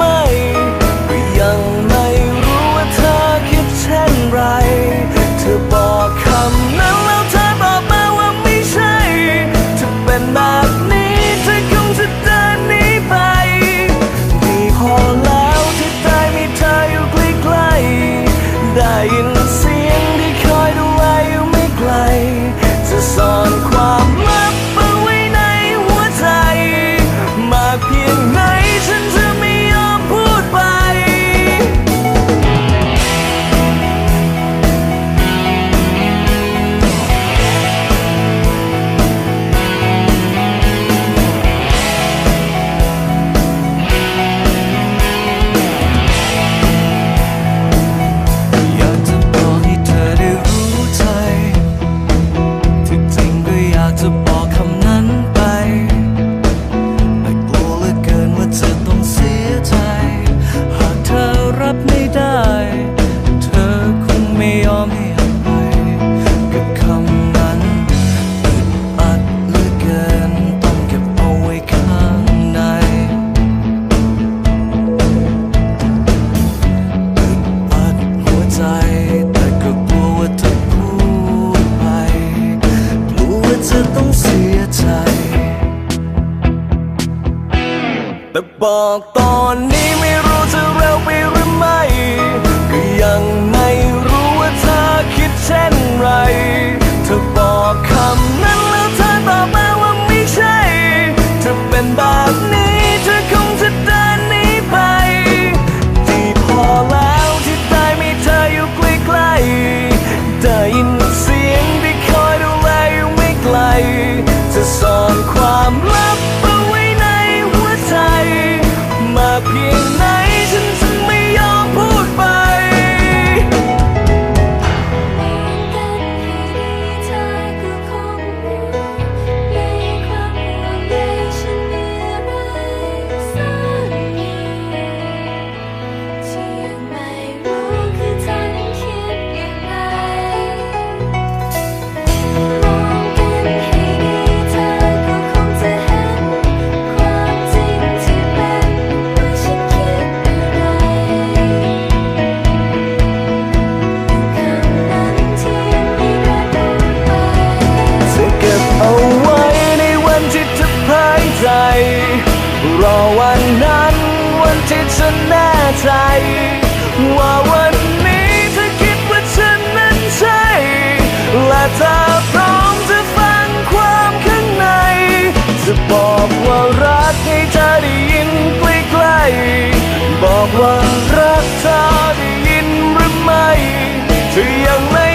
ก็ เสียใจ แต่บอกตอนนี้ จะแน่ใจ ว่าวันนี้เธอคิดว่าฉันนั้นใช่ และเธอพร้อมจะฟังความข้างใน จะบอกว่ารักให้เธอได้ยินใกล้ๆบอกว่ารักเธอได้ยินหรือไม่เธอยังไม่